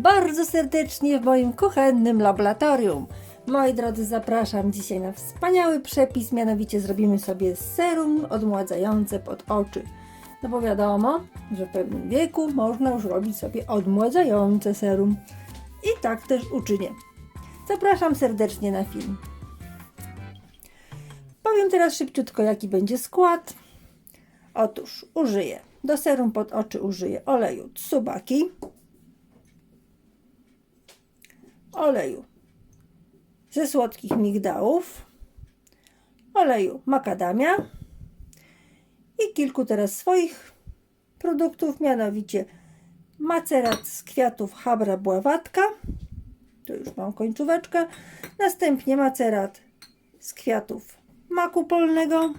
bardzo serdecznie w moim kuchennym laboratorium. Moi drodzy, zapraszam dzisiaj na wspaniały przepis, mianowicie zrobimy sobie serum odmładzające pod oczy. No bo wiadomo, że w pewnym wieku można już robić sobie odmładzające serum. I tak też uczynię. Zapraszam serdecznie na film. Powiem teraz szybciutko, jaki będzie skład. Otóż użyję do serum pod oczy użyję oleju tsubaki, oleju. Ze słodkich migdałów, oleju makadamia i kilku teraz swoich produktów, mianowicie macerat z kwiatów habra bławatka, tu już mam końcóweczkę, następnie macerat z kwiatów maku polnego,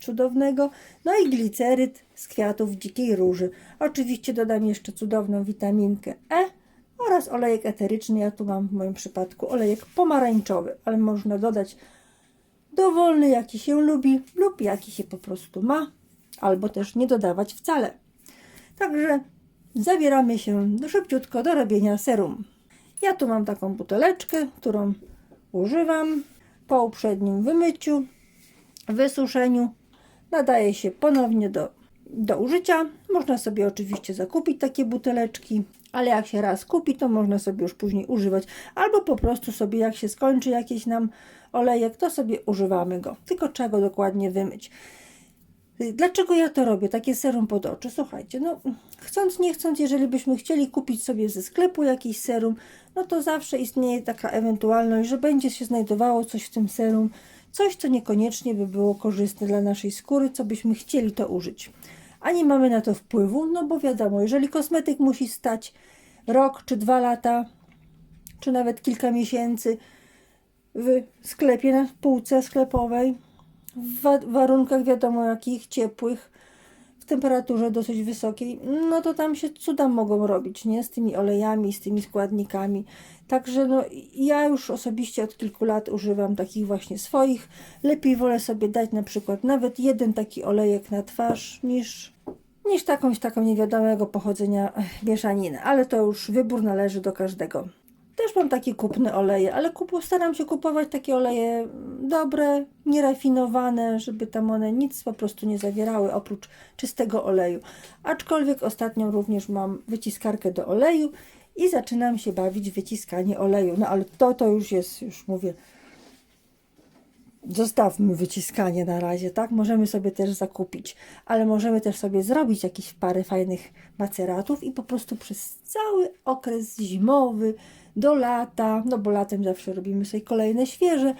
cudownego, no i gliceryt z kwiatów dzikiej róży. Oczywiście dodam jeszcze cudowną witaminkę E oraz olejek eteryczny. Ja tu mam w moim przypadku olejek pomarańczowy, ale można dodać dowolny, jaki się lubi lub jaki się po prostu ma, albo też nie dodawać wcale. Także zabieramy się szybciutko do robienia serum. Ja tu mam taką buteleczkę, którą używam po uprzednim wymyciu, wysuszeniu. Nadaje się ponownie do, do użycia. Można sobie oczywiście zakupić takie buteleczki, ale jak się raz kupi, to można sobie już później używać. Albo po prostu sobie, jak się skończy jakiś nam olejek, to sobie używamy go. Tylko trzeba go dokładnie wymyć. Dlaczego ja to robię? Takie serum pod oczy. Słuchajcie, no chcąc, nie chcąc, jeżeli byśmy chcieli kupić sobie ze sklepu jakiś serum, no to zawsze istnieje taka ewentualność, że będzie się znajdowało coś w tym serum, coś, co niekoniecznie by było korzystne dla naszej skóry, co byśmy chcieli to użyć. A nie mamy na to wpływu, no bo wiadomo, jeżeli kosmetyk musi stać rok czy dwa lata, czy nawet kilka miesięcy w sklepie, na półce sklepowej, w wa- warunkach wiadomo jakich, ciepłych, w temperaturze dosyć wysokiej, no to tam się cuda mogą robić, nie? Z tymi olejami, z tymi składnikami. Także no, ja już osobiście od kilku lat używam takich właśnie swoich. Lepiej wolę sobie dać na przykład nawet jeden taki olejek na twarz niż, niż takąś taką niewiadomego pochodzenia mieszaninę. Ale to już wybór należy do każdego. Też mam takie kupne oleje, ale kupu, staram się kupować takie oleje dobre, nierafinowane, żeby tam one nic po prostu nie zawierały oprócz czystego oleju. Aczkolwiek ostatnio również mam wyciskarkę do oleju i zaczynam się bawić wyciskanie oleju. No ale to to już jest, już mówię, zostawmy wyciskanie na razie, tak? Możemy sobie też zakupić, ale możemy też sobie zrobić jakieś parę fajnych maceratów i po prostu przez cały okres zimowy do lata, no bo latem zawsze robimy sobie kolejne świeże,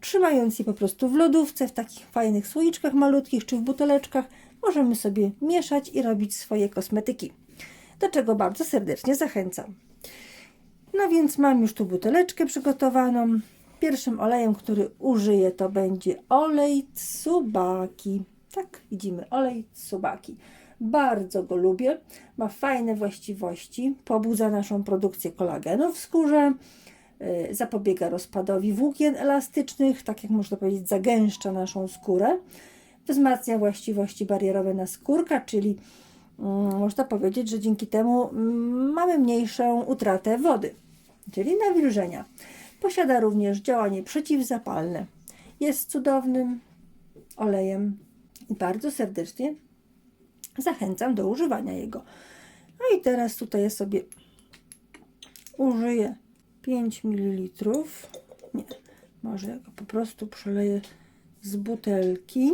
trzymając je po prostu w lodówce, w takich fajnych słoiczkach malutkich czy w buteleczkach, możemy sobie mieszać i robić swoje kosmetyki. Do czego bardzo serdecznie zachęcam. No więc mam już tu buteleczkę przygotowaną. Pierwszym olejem, który użyję, to będzie olej Tsubaki. Tak, widzimy, olej Tsubaki. Bardzo go lubię. Ma fajne właściwości. Pobudza naszą produkcję kolagenu w skórze. y, Zapobiega rozpadowi włókien elastycznych, tak jak można powiedzieć, zagęszcza naszą skórę. Wzmacnia właściwości barierowe naskórka, czyli można powiedzieć, że dzięki temu mm, mamy mniejszą utratę wody, czyli nawilżenia. Posiada również działanie przeciwzapalne. Jest cudownym olejem i bardzo serdecznie zachęcam do używania jego. No i teraz tutaj sobie użyję 5 ml. Nie, może ja po prostu przeleję z butelki.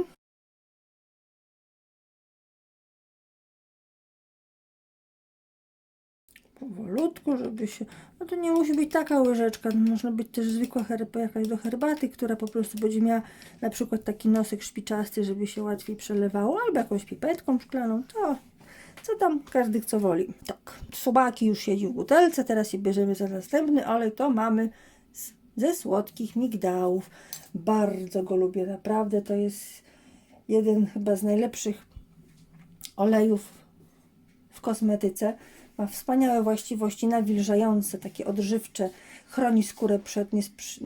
Powolutku, żeby się. No to nie musi być taka łyżeczka, no można być też zwykła herba, jakaś do herbaty, która po prostu będzie miała na przykład taki nosek szpiczasty, żeby się łatwiej przelewało, albo jakąś pipetką szklaną, to co tam każdy co woli. Tak, sobaki już siedzi w butelce, teraz się bierzemy za następny olej, to mamy z, ze słodkich migdałów. Bardzo go lubię, naprawdę to jest jeden chyba z najlepszych olejów w kosmetyce. Ma wspaniałe właściwości nawilżające, takie odżywcze, chroni skórę przed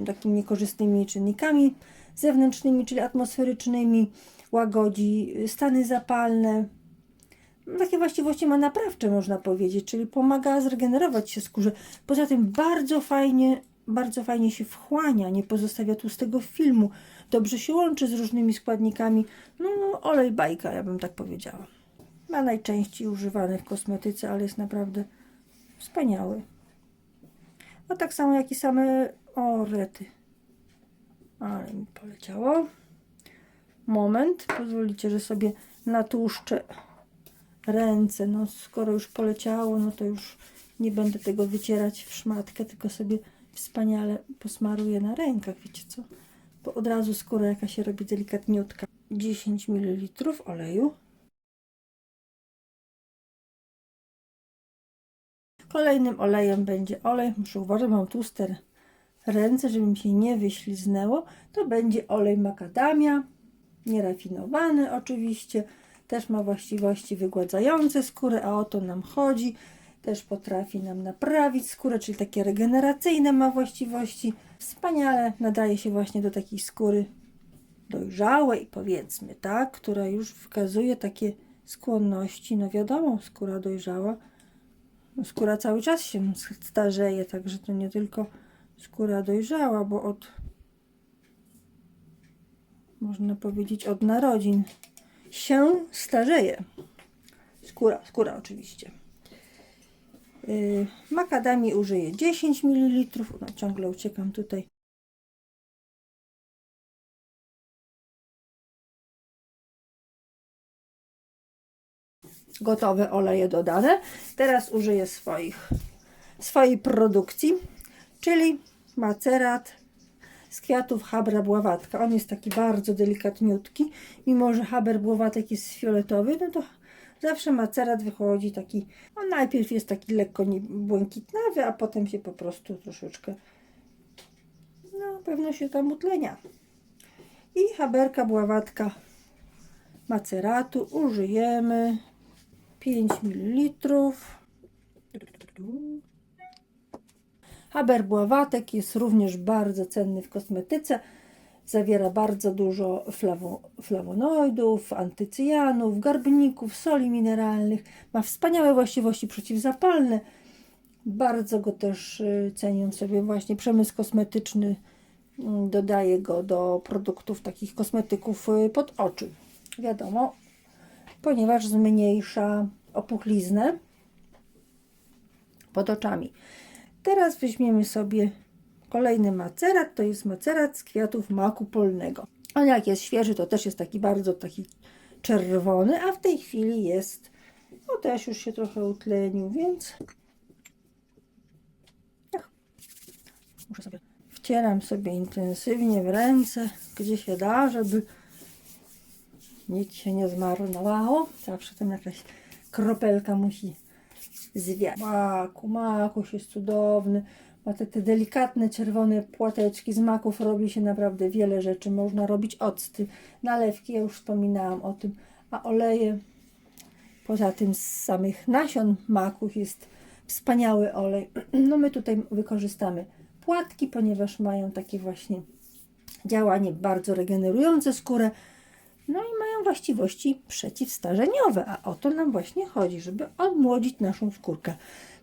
takimi niekorzystnymi czynnikami zewnętrznymi, czyli atmosferycznymi, łagodzi stany zapalne. takie właściwości ma naprawcze, można powiedzieć, czyli pomaga zregenerować się skórze. Poza tym bardzo fajnie, bardzo fajnie się wchłania, nie pozostawia tłustego filmu, dobrze się łączy z różnymi składnikami. No, olej bajka, ja bym tak powiedziała. Ma najczęściej używany w kosmetyce, ale jest naprawdę wspaniały. No tak samo jak i same orety. Ale mi poleciało. Moment, pozwolicie, że sobie natłuszczę ręce. No skoro już poleciało, no to już nie będę tego wycierać w szmatkę, tylko sobie wspaniale posmaruję na rękach, wiecie co? Bo od razu skóra jaka się robi delikatniutka. 10 ml oleju. Kolejnym olejem będzie olej, muszę uważać, mam tłuste ręce, żeby mi się nie wyśliznęło. To będzie olej makadamia, nierafinowany oczywiście. Też ma właściwości wygładzające skórę, a o to nam chodzi. Też potrafi nam naprawić skórę, czyli takie regeneracyjne ma właściwości. Wspaniale nadaje się właśnie do takiej skóry dojrzałej, powiedzmy, tak, która już wykazuje takie skłonności. No wiadomo, skóra dojrzała skóra cały czas się starzeje, także to nie tylko skóra dojrzała, bo od można powiedzieć od narodzin się starzeje. Skóra, skóra oczywiście. Yy, makadami użyję 10 ml. No, ciągle uciekam tutaj. Gotowe oleje dodane. Teraz użyję swoich, swojej produkcji, czyli macerat z kwiatów Habra Bławatka. On jest taki bardzo delikatniutki. Mimo, że Haber Bławatek jest fioletowy, no to zawsze macerat wychodzi taki, on najpierw jest taki lekko błękitnawy, a potem się po prostu troszeczkę, no pewno się tam utlenia. I Haberka Bławatka maceratu użyjemy 5 ml. Haber bławatek jest również bardzo cenny w kosmetyce. Zawiera bardzo dużo flawo, flawonoidów, antycyjanów, garbników, soli mineralnych. Ma wspaniałe właściwości przeciwzapalne. Bardzo go też y, cenią sobie właśnie przemysł kosmetyczny. Mm, Dodaje go do produktów takich kosmetyków y, pod oczy. Wiadomo, ponieważ zmniejsza opuchliznę pod oczami. Teraz weźmiemy sobie kolejny macerat, to jest macerat z kwiatów maku polnego. On jak jest świeży, to też jest taki bardzo taki czerwony, a w tej chwili jest, no też już się trochę utlenił, więc Ach, muszę sobie, wcieram sobie intensywnie w ręce, gdzie się da, żeby nic się nie zmarnowało. Zawsze tam jakaś kropelka musi zwiać. Maku, makuś jest cudowny. Ma te, te delikatne czerwone płateczki. Z maków robi się naprawdę wiele rzeczy. Można robić octy, nalewki, ja już wspominałam o tym. A oleje, poza tym z samych nasion maków jest wspaniały olej. No my tutaj wykorzystamy płatki, ponieważ mają takie właśnie działanie bardzo regenerujące skórę. No i mają właściwości przeciwstarzeniowe, a o to nam właśnie chodzi, żeby odmłodzić naszą skórkę.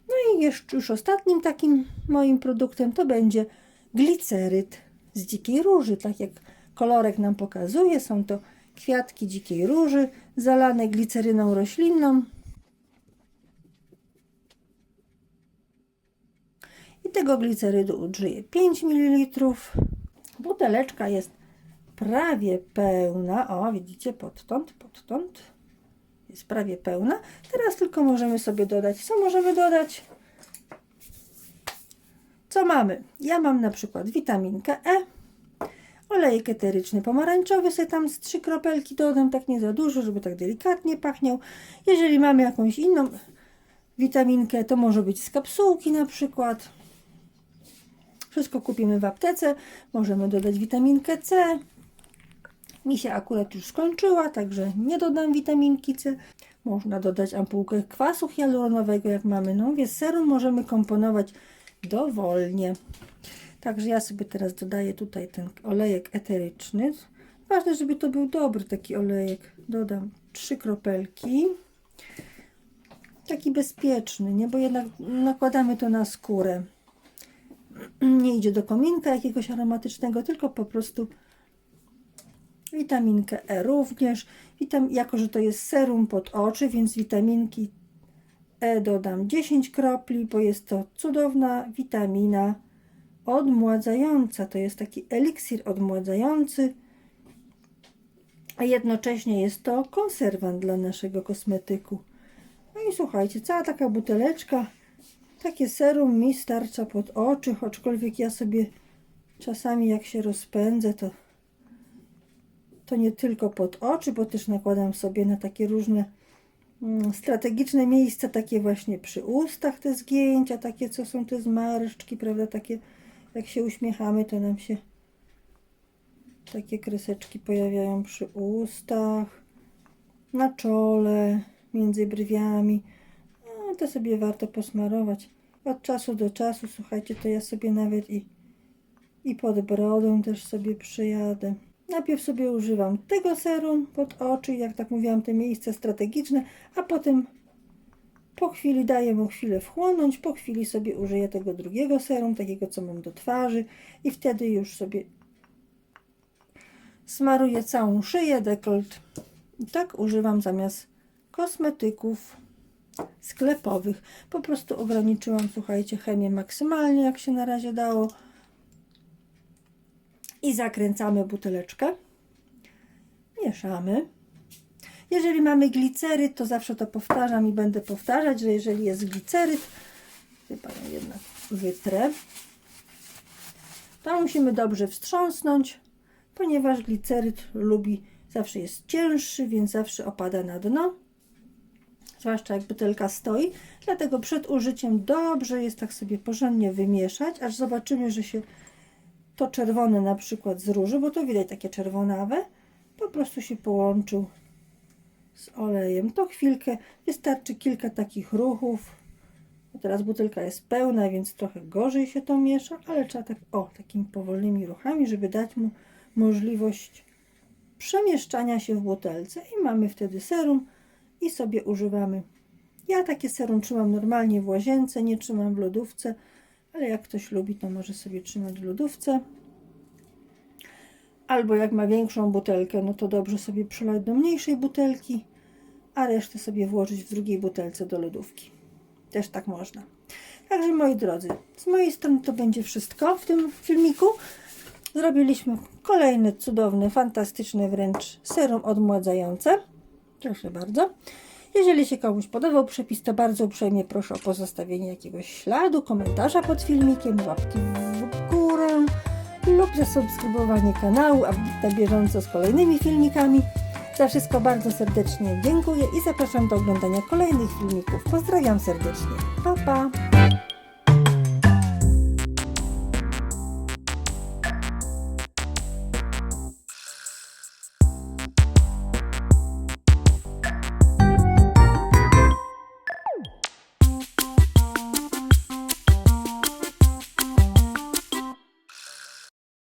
No i jeszcze już ostatnim takim moim produktem to będzie gliceryt z dzikiej róży, tak jak kolorek nam pokazuje. Są to kwiatki dzikiej róży zalane gliceryną roślinną. I tego glicerydu użyję 5 ml. Buteleczka jest prawie pełna. O, widzicie, podtąd, podtąd. Jest prawie pełna. Teraz tylko możemy sobie dodać. Co możemy dodać? Co mamy? Ja mam na przykład witaminkę E, olejek eteryczny pomarańczowy, sobie tam z trzy kropelki dodam, tak nie za dużo, żeby tak delikatnie pachniał. Jeżeli mamy jakąś inną witaminkę, to może być z kapsułki na przykład. Wszystko kupimy w aptece. Możemy dodać witaminkę C. Mi się akurat już skończyła, także nie dodam witaminki C. Można dodać ampułkę kwasu hialuronowego, jak mamy. No więc serum możemy komponować dowolnie. Także ja sobie teraz dodaję tutaj ten olejek eteryczny. Ważne, żeby to był dobry taki olejek. Dodam trzy kropelki. taki bezpieczny, nie? Bo jednak nakładamy to na skórę. Nie idzie do kominka jakiegoś aromatycznego, tylko po prostu witaminkę E również. Witam, jako, że to jest serum pod oczy, więc witaminki E dodam 10 kropli, bo jest to cudowna witamina odmładzająca. To jest taki eliksir odmładzający, a jednocześnie jest to konserwant dla naszego kosmetyku. No i słuchajcie, cała taka buteleczka, takie serum mi starcza pod oczy, aczkolwiek ja sobie czasami jak się rozpędzę, to to nie tylko pod oczy, bo też nakładam sobie na takie różne mm, strategiczne miejsca, takie właśnie przy ustach te zgięcia, takie co są te zmarszczki, prawda, takie jak się uśmiechamy, to nam się takie kreseczki pojawiają przy ustach, na czole, między brwiami. No, to sobie warto posmarować. Od czasu do czasu, słuchajcie, to ja sobie nawet i, i pod brodą też sobie przyjadę. Najpierw sobie używam tego serum pod oczy, jak tak mówiłam, te miejsca strategiczne, a potem po chwili daję mu chwilę wchłonąć, po chwili sobie użyję tego drugiego serum, takiego co mam do twarzy i wtedy już sobie smaruję całą szyję, dekolt. I tak używam zamiast kosmetyków sklepowych. Po prostu ograniczyłam, słuchajcie, chemię maksymalnie, jak się na razie dało. I zakręcamy buteleczkę. Mieszamy. Jeżeli mamy gliceryt, to zawsze to powtarzam i będę powtarzać, że jeżeli jest gliceryt, chyba jednak wytrę, to musimy dobrze wstrząsnąć, ponieważ gliceryt lubi, zawsze jest cięższy, więc zawsze opada na dno, zwłaszcza jak butelka stoi. Dlatego przed użyciem dobrze jest tak sobie porządnie wymieszać, aż zobaczymy, że się to czerwone na przykład z róży, bo to widać takie czerwonawe, po prostu się połączył z olejem. To chwilkę, wystarczy kilka takich ruchów. Bo teraz butelka jest pełna, więc trochę gorzej się to miesza, ale trzeba tak, o, takimi powolnymi ruchami, żeby dać mu możliwość przemieszczania się w butelce i mamy wtedy serum i sobie używamy. Ja takie serum trzymam normalnie w łazience, nie trzymam w lodówce, ale jak ktoś lubi, to może sobie trzymać w lodówce. Albo jak ma większą butelkę, no to dobrze sobie przelać do mniejszej butelki, a resztę sobie włożyć w drugiej butelce do lodówki. Też tak można. Także moi drodzy, z mojej strony to będzie wszystko w tym filmiku. Zrobiliśmy kolejne cudowne, fantastyczne wręcz serum odmładzające. Proszę bardzo. Jeżeli się komuś podobał przepis, to bardzo uprzejmie proszę o pozostawienie jakiegoś śladu, komentarza pod filmikiem, łapki w górę lub zasubskrybowanie kanału, aby być na bieżąco z kolejnymi filmikami. Za wszystko bardzo serdecznie dziękuję i zapraszam do oglądania kolejnych filmików. Pozdrawiam serdecznie. Pa, pa!